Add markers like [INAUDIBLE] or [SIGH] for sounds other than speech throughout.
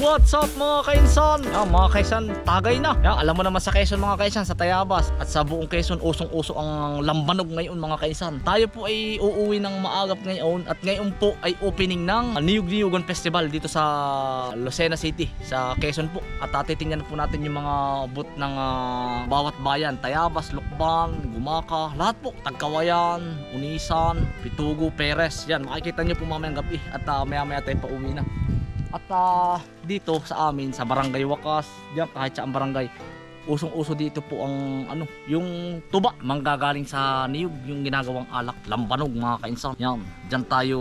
What's up mga kainsan? Yan, mga kainsan, tagay na. Yan, alam mo naman sa Quezon mga kainsan, sa Tayabas at sa buong Quezon, usong-uso ang lambanog ngayon mga kainsan. Tayo po ay uuwi ng maagap ngayon at ngayon po ay opening ng Niyug-Niyugan Festival dito sa Lucena City, sa Quezon po. At atitingnan po natin yung mga booth ng ah, bawat bayan. Tayabas, Lukban, Gumaka, lahat po. Tagkawayan, Unisan, Pitugo, Perez. Yan, makikita nyo po mamayang gabi at ah, maya-maya tayo pa uwi na. At ah, dito sa amin sa Barangay Wakas, diyan kahit sa barangay, usong-uso dito po ang ano, yung tuba manggagaling sa niyog, yung ginagawang alak, lambanog mga kainsan. Yan, diyan tayo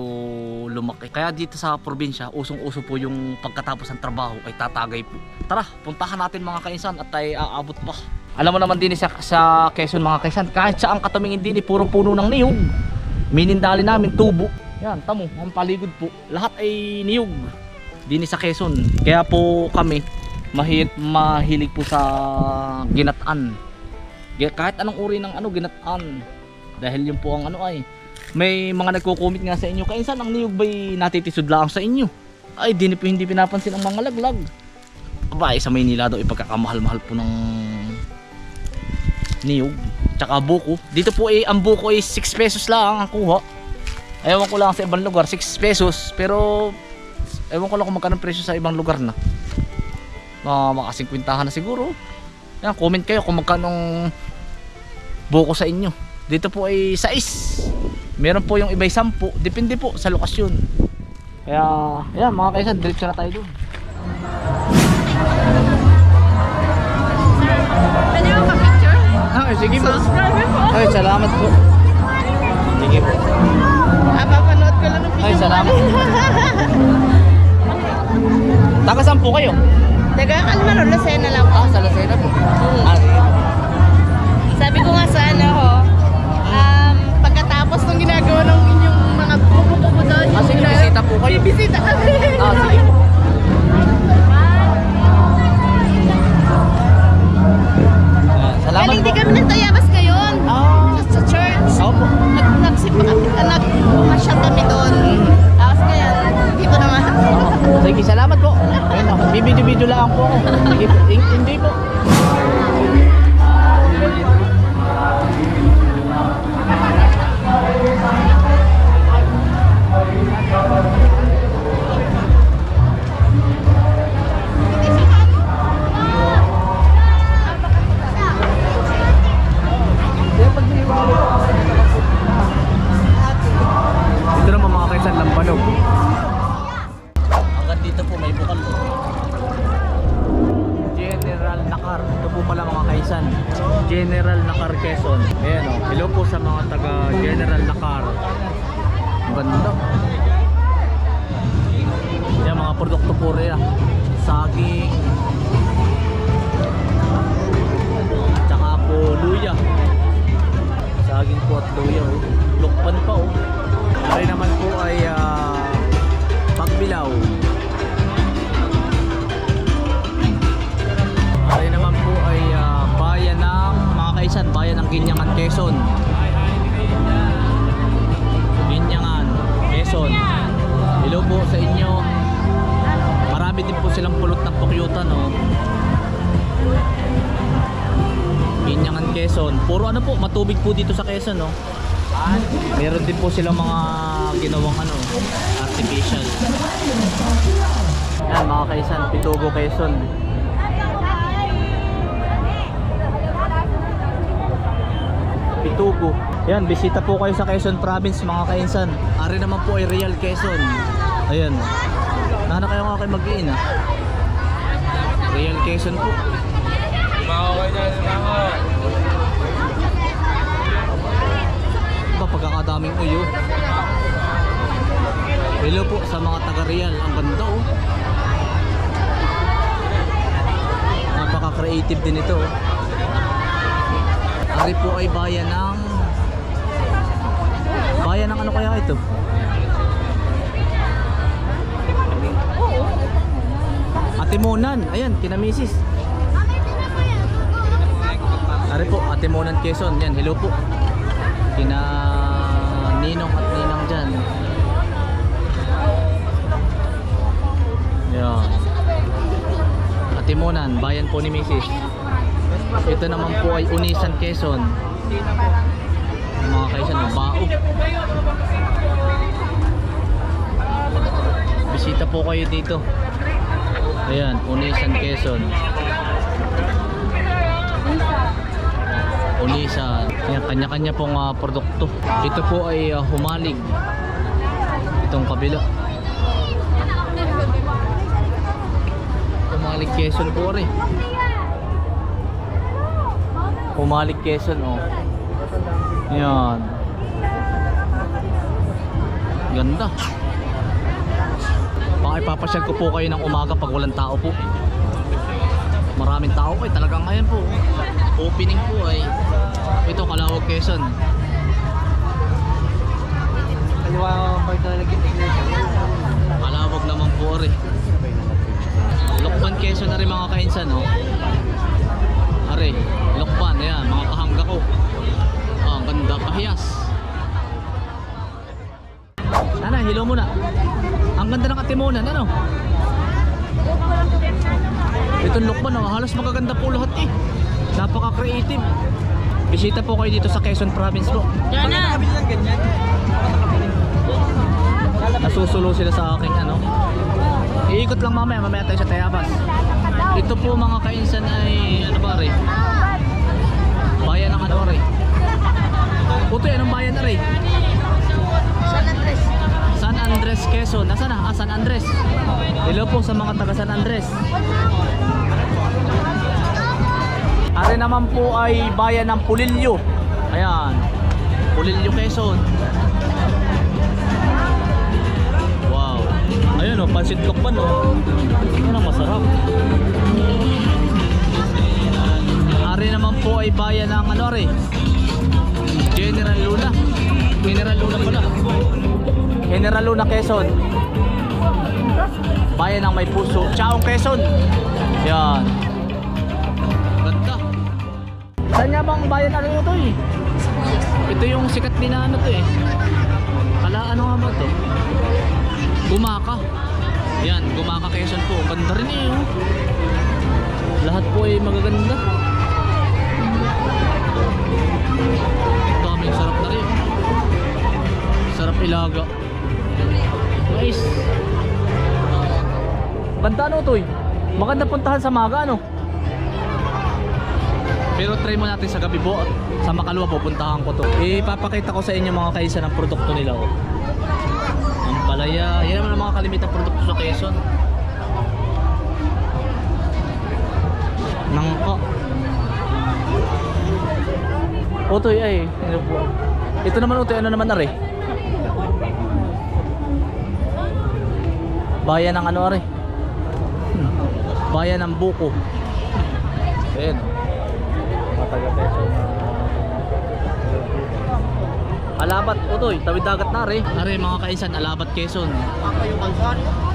lumaki. Kaya dito sa probinsya, usong-uso po yung pagkatapos ng trabaho ay tatagay po. Tara, puntahan natin mga kainsan at tayo aabot pa. Alam mo naman din sa, sa Quezon mga kainsan, kahit saan katumingin din, puro puno ng niyog. Minindali namin tubo. Yan, tamo, ang paligid po. Lahat ay niyog din sa Quezon. Kaya po kami mahil mahilig po sa ginataan. Kahit anong uri ng ano ginataan. Dahil yun po ang ano ay may mga nagko-comment nga sa inyo, kainsan ang niyog ba'y natitisod lang sa inyo? Ay, di po hindi pinapansin ang mga laglag. Aba, eh, sa Maynila daw ipagkakamahal-mahal po ng niyog. Tsaka buko. Dito po eh, ang buko ay 6 pesos lang ang kuha. Ewan ko lang sa ibang lugar, 6 pesos. Pero Ewan ko lang kung magkano presyo sa ibang lugar na. Mga maka 50 na siguro. Yan, comment kayo kung magkano buko sa inyo. Dito po ay 6. Meron po yung iba'y 10. Depende po sa lokasyon. Kaya, yan mga kaisan, diretso na tayo doon. Pwede mo pa-picture? Ay, sige po. Subscribe po. Ay, salamat po. Sige po. Ah, papanood ko lang ng video Ay, salamat. [LAUGHS] Taga saan po kayo? Taga Calmaro, Lucena lang po. Ah, sa Lucena po. Ah, sige po. Sabi ko nga sa ano ho, um, pagkatapos ng ginagawa ng inyong mga buko-buko doon, Ah, sige, yung- bisita po kayo. Bibisita kami. Ah, sige po. Ah, Salamat Galing po. di kami ng Tayabas ngayon. Ah, Sa, church. Opo. Nag, nagsipa kami, ah, nag-masyal kami doon. Dito naman. Sige, salamat po. Ayun ako. Bibidyo-video lang po ako. Sige po. Ano po, dito sa Quezon, no. Meron din po silang mga ginawang ano, artificial. Yan mga kaisan, Pitugo Quezon. Pitugo. Yan, bisita po kayo sa Quezon Province mga kainsan. Ari naman po ay Real Quezon. Ayan. Nana kayo nga kayo mag-iin ah. Real Quezon po. Ba, pagkakadaming uyo. Hello po sa mga taga Real. Ang ganda oh. Napaka-creative din ito oh. Ari po ay bayan ng Bayan ng ano kaya ito? Atimonan, ayan, kinamisis. Ari po, Atimonan Quezon, yan, hello po. Kina Ninong at Ninang dyan. Yan. Timonan, bayan po ni Mrs. Ito naman po ay Unisan, Quezon. Mga oh, bao. Bisita po kayo dito. Ayan, Unisan, Quezon. Unisan. Ayan, kanya-kanya pong ah, produkto. Ito po ay ah, humalig. Itong kabila. Humalig Quezon po rin. Humalig Quezon oh. Ayan. Ganda. Baka ipapasyal ko po kayo ng umaga pag walang tao po. Maraming tao po eh. Talagang ngayon po. Opening po ay ito Kalawag Quezon. Kaliwa ang pagkalagit Kalawag naman po rin. Lokban Quezon na rin mga kainsan no. Are, Lokban, ayan, mga kahangga ko. Ah, ang ganda pahiyas. Nanay, hello muna. Ang ganda ng atimunan, ano? Itong Lokban, oh, halos magaganda po lahat eh. Napaka-creative. Bisita po kayo dito sa Quezon Province po. Diyan na. Nasusulo sila sa aking ano. Iikot lang mamaya, mamaya tayo sa Tayabas. Ito po mga kainsan ay ano ba rin? Bayan ng ano rin? Utoy, anong bayan na rin? San Andres. San Andres, Quezon. Nasaan na? Ah, San Andres. Hello po sa mga taga San Andres. Ari naman po ay bayan ng Pulilyo. Ayan. Pulilyo, Quezon. Wow. Ayun oh, pansit lokban oh. Ano na masarap. Ari naman po ay bayan ng ano rin? General Luna. General Luna pala. General Luna, Quezon. Bayan ng may puso. Chaong Quezon. Yan. Saan nga bang bayan ano ito eh? Ito yung sikat din na ano to eh. Kala ano nga ba to? Gumaka. Yan, Gumaka Quezon po. Ganda rin eh. Oh. Lahat po ay magaganda. Daming sarap na rin. Sarap ilaga. Nice. Ganda ano to eh. Maganda puntahan sa maga ano. Pero try mo natin sa gabi po. Sa Makalwa pupuntahan ko to. Ipapakita ko sa inyo mga kaisa ng produkto nila oh. Ang palaya. Yan naman ang mga kalimitang produkto sa Quezon. Nangka. Otoy ay. Ano po? Ito naman Otoy. Ano naman na rin? Bayan ng ano are? Hmm. Bayan ng Buko. Ayan. Mataga peso. Alabat, Utoy, tawid dagat na re. Are mga kainsan, Alabat Quezon.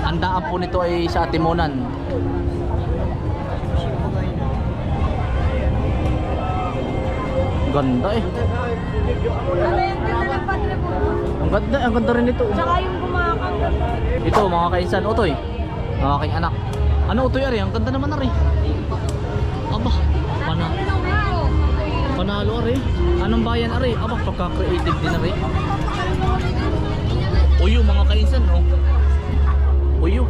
Ang daan po nito ay sa Timonan. Ganda eh. Ang ganda, ang ganda rin ito. Tsaka yung gumakang. Ito mga kainsan, Utoy. Ang aking anak. Ano Utoy ari? Ang ganda naman. Aba, Panalo ari. Anong bayan ari? Aba, pagka-creative din ari. Uyo mga kainsan, no? Uyo.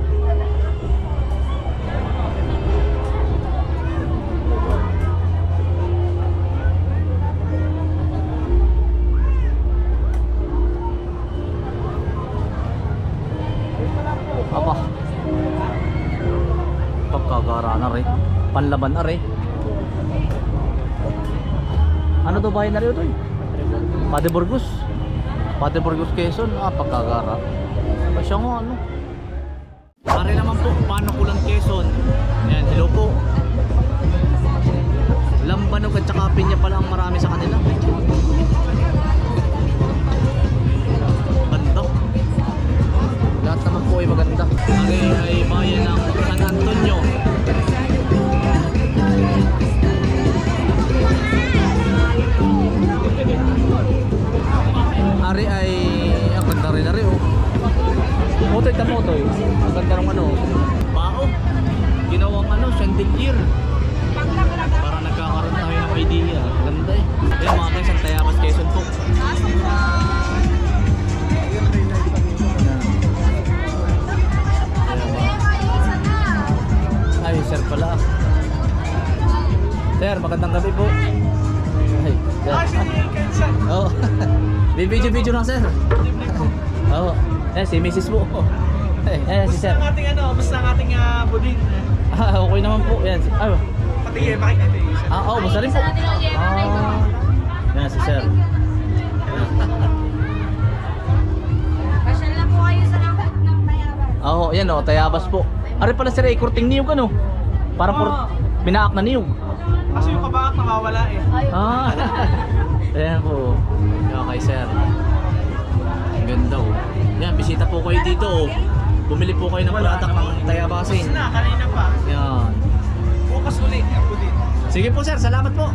Aba. Pagkagara na rin. Panlaban na rin. Ano to bahay na rin ito eh? Pade Burgos. Pade Burgos Quezon. Ah, pagkagara. Ay siya nga ano. Pare naman po, Panukulan Quezon. Ayan, hello po. Lambanog at saka pinya pala ang marami sa kanila. Ganda. Lahat naman po ay maganda. Ari ay bayan ng San Antonio. Oh. Ka motoy. Ang ganda ng ano. Bao. Villir. Para nagkakaroon tayo ng idea. Ganda eh. Ayan mga kaisan, Tayabas Quezon po. Ay, sir pala. Sir, magandang gabi po. Ay, sir. Oo. [LAUGHS] Bibidyo-video lang, sir. Oo. Eh, si Mrs. po. Eh, eh, si sir. ang ating ano, basta ang ating uh, buding. [LAUGHS] Ah, okay naman po. Yan. si- Ay, Patingin, bakit natin isa? ah, oh, basta rin po. Ah. Yan, si sir. [LAUGHS] Pasyal na po kayo sa langkat ng Mayaban. Ah, Oo, yan o, Tayabas po. Ari pala sir, ay kurting niyog ano? Parang pur binaak na niyog. Kasi yung kabak nawawala eh. Ah. [LAUGHS] Ayan po. Okay, sir. Ang ganda oh. Yan, bisita po kayo dito oh. Bumili po kayo ng product ng Tayabasin. Tapos na, kanina pa. Yan. Bukas ulit ang buding. Sige po sir, salamat po.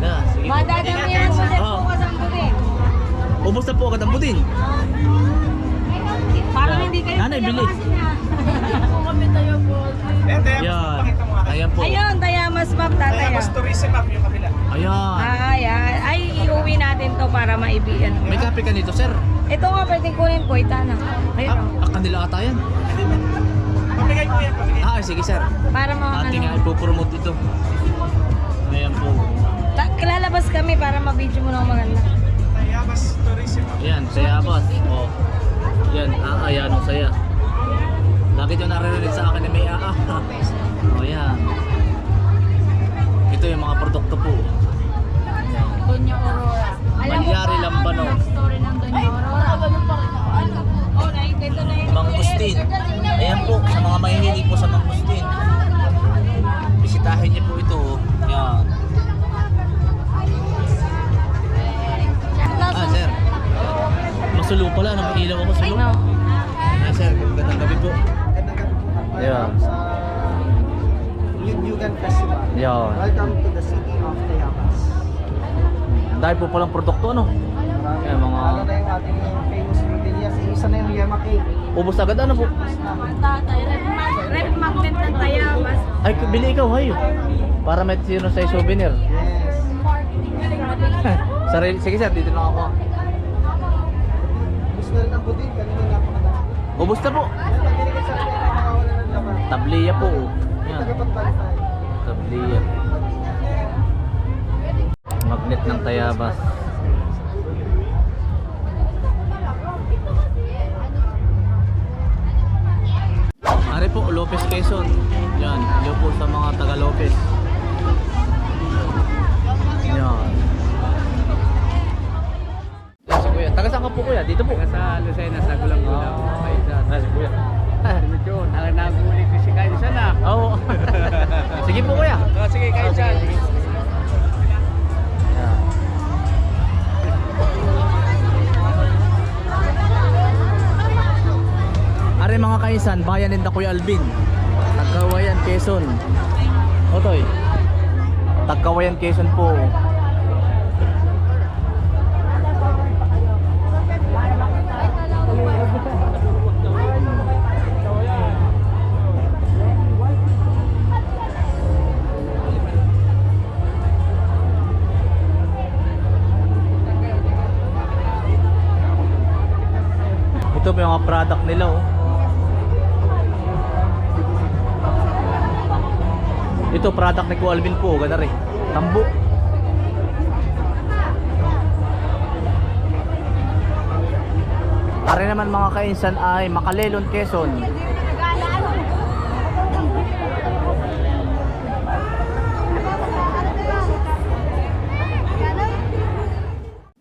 Yeah, sige po. Madadamihan mo sir Oo. bukas ang budin. Ubus na po agad ang budin. Parang hindi kayo Nanay, bili. kami tayo po. Eh, Tayabas, Yan. pakita mo nga kayo. Ayan po. Ayun, Tayamas map tatay. Tayabas tourism map yung kabila. Ayan. Ay, ay, ay, iuwi natin to para maibigan. May kape ka nito sir. Ito nga pwedeng kunin po, itana. Ayun. Ah, ah, kanila ata yan. Pamigay mo yan, pamigay. Ah, sige sir. Para mga Ating ano. ipopromote ito. Ayan po. Ta- lalabas kami para ma-video mo na maganda. Tayabas tourism. Ayan, Tayabas. Oh. Yan, ah, ayan, ang saya. Lagi nyo naririnig sa akin na may ah, ah. [LAUGHS] Oh, yan. Ito yung mga po palang produkto, ano? Yan, mga... Lalo na yung ating famous ingredients. Isa na yung yema cake. Ubus agad, ano po? Tatay, red, mag- red magnet ng Tayabas. Ay, bili ikaw, hayo. Para may sino sa souvenir. Yes. [LAUGHS] Sarili, sige sir, dito lang ako. Gusto na rin ang buding. Kanina napakadami. Ubus na po. Tabliya po. Yan. Tabliya. Magnet ng Tayabas. Ari po, Lopez Quezon. Yan, hello po sa mga taga Lopez. Yan. Si Kuya. Taga saan ka po Kuya? Dito po. sa Lucena sa Gulang Gulang. Kaisan. Ah, si Kuya. Medyo, ang naguli ko si Kaisan ah. Oo. [LAUGHS] Sige po Kuya. Oh, sige Kaisan. Yan. Are mga kaisan, bayan din Kuya Alvin. Tagkawayan, Quezon. Otoy. Tagkawayan, Quezon po. Ito may mga product nila oh. Ito product ni Kuya Alvin po, gana rin. Tambo. Are naman mga kainsan ay Makalelon, Quezon.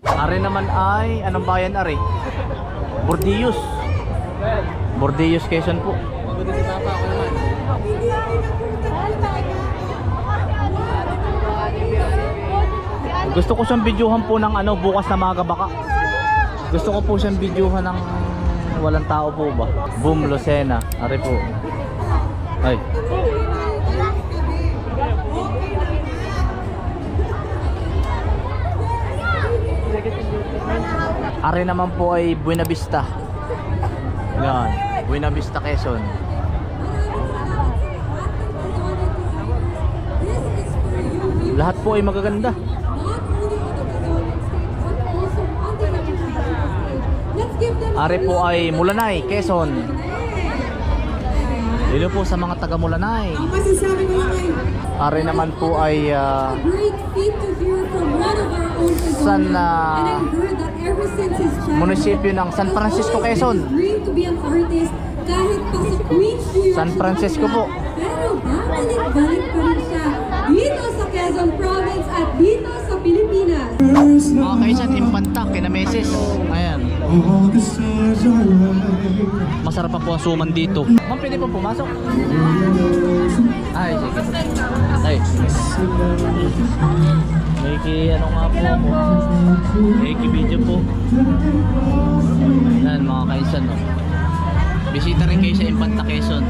Are naman ay anong bayan are? Bordillos. Bordillos, Quezon po. Mabuti si Papa Gusto ko siyang videohan po ng ano bukas na maga baka. Gusto ko po siyang videohan ng walang tao po ba. Boom Lucena. Ari po. Ay. Ari naman po ay Buena Vista. Yan. Buena Vista Quezon. Lahat po ay magaganda. Are po ay Mulanay, Quezon. Dito po sa mga taga Mulanay. Are naman po ay Quezon. San, childhood, munisipyo ng San Francisco, Quezon. San Francisco po. Pero babalik-balik pa rin siya dito sa Quezon Province dito sa Pilipinas. mga kaisan, impanta, kinameses. Ayan. Masarap pa po ang suman dito. Ma'am, pwede po pumasok? Ay, sige. Ay. May ki, ano nga po ako. May ki video po. Yan, mga kaisan, no. Bisita rin kayo sa Impanta Quezon.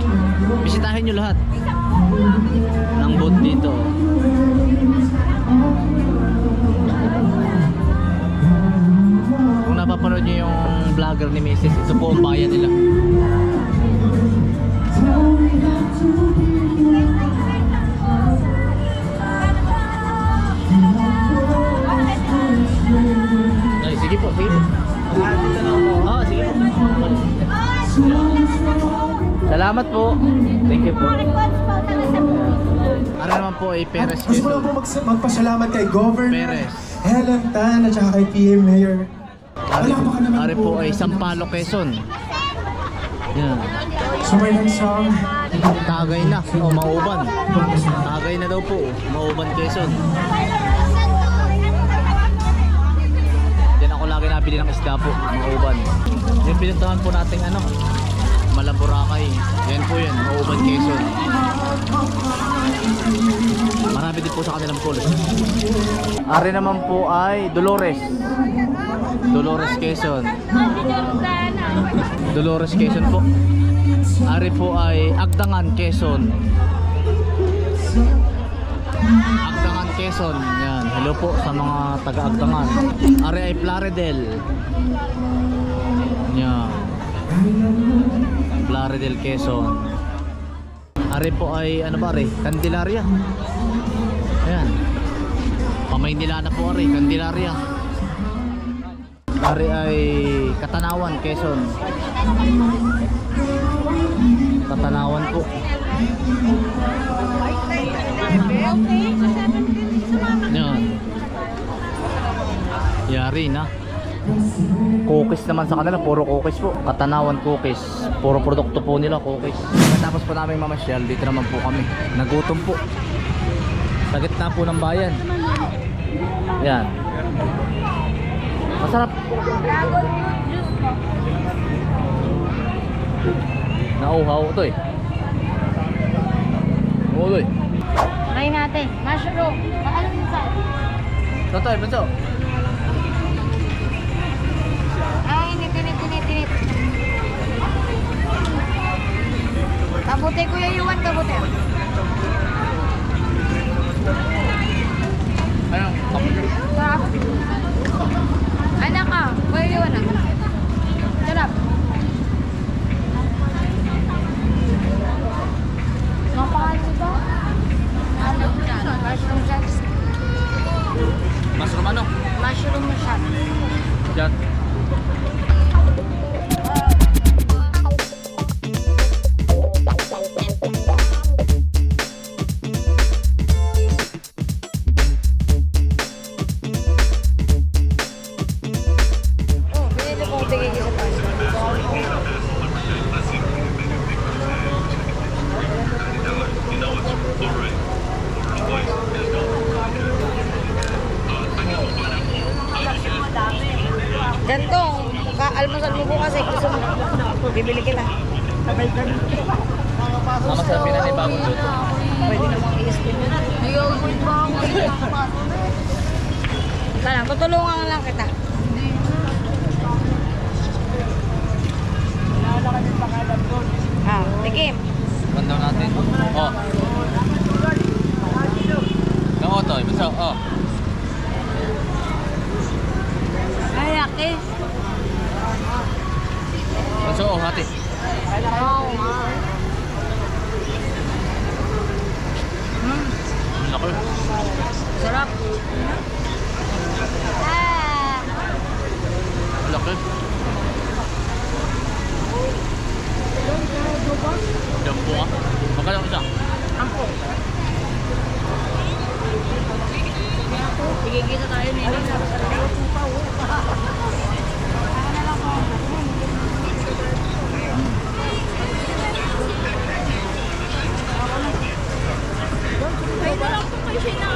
Bisitahin nyo lahat. Ng boat dito. Kung napapanood nyo yung vlogger ni Mrs. Ito po ang bayan nila. Ay, sige po, sige po. Ah, sige po. Salamat po. Thank you po. Ano naman po ay Perez Gusto ko Quezon. po mag- magpasalamat kay Governor Perez. Helen Tan at saka kay PM Mayor. Ari, Wala pa ka naman ari po. po ay Sampalo Quezon. Yan. Sumay ng song. Tagay na. O, mauban. Tagay na daw po. Mauban Quezon. Yan ako lagi nabili ng isda po. Mauban. Yung pinuntahan po nating ano. Malaburakay. Yan po yan. Mauban Quezon. Marami din po sa kanilang pool. Ari naman po ay Dolores. Dolores Quezon. Dolores Quezon po. Ari po ay Agdangan Quezon. Agdangan Quezon. Yan. Hello po sa mga taga Agdangan. Ari ay Plaridel. Yan. Plaridel Quezon. Ari po ay ano ba Ari? Candelaria. Ayan. Pamaynila na po Ari, Candelaria. Ari ay Katanawan, Quezon. Katanawan po. Yan. Yari na. Cookies naman sa kanila, puro cookies po. Katanawan cookies. Puro produkto po nila, cookies. Tapos po namin mamasyal, dito naman po kami. Nagutom po. Sa gitna po ng bayan. Yan. Masarap. Nauhaw ito eh. Eh. Try natin. Mushroom. Ano minsan? Totoy, bunso. Bunso. Oh. Ay, akis. Bunso, oh, hati. Oo nga. Laki Laki. Sarap. Ah. Laki. Jumbo nga. Magkano isa? Sige, Magkikita tayo nito. Ay, nalang po kayo siya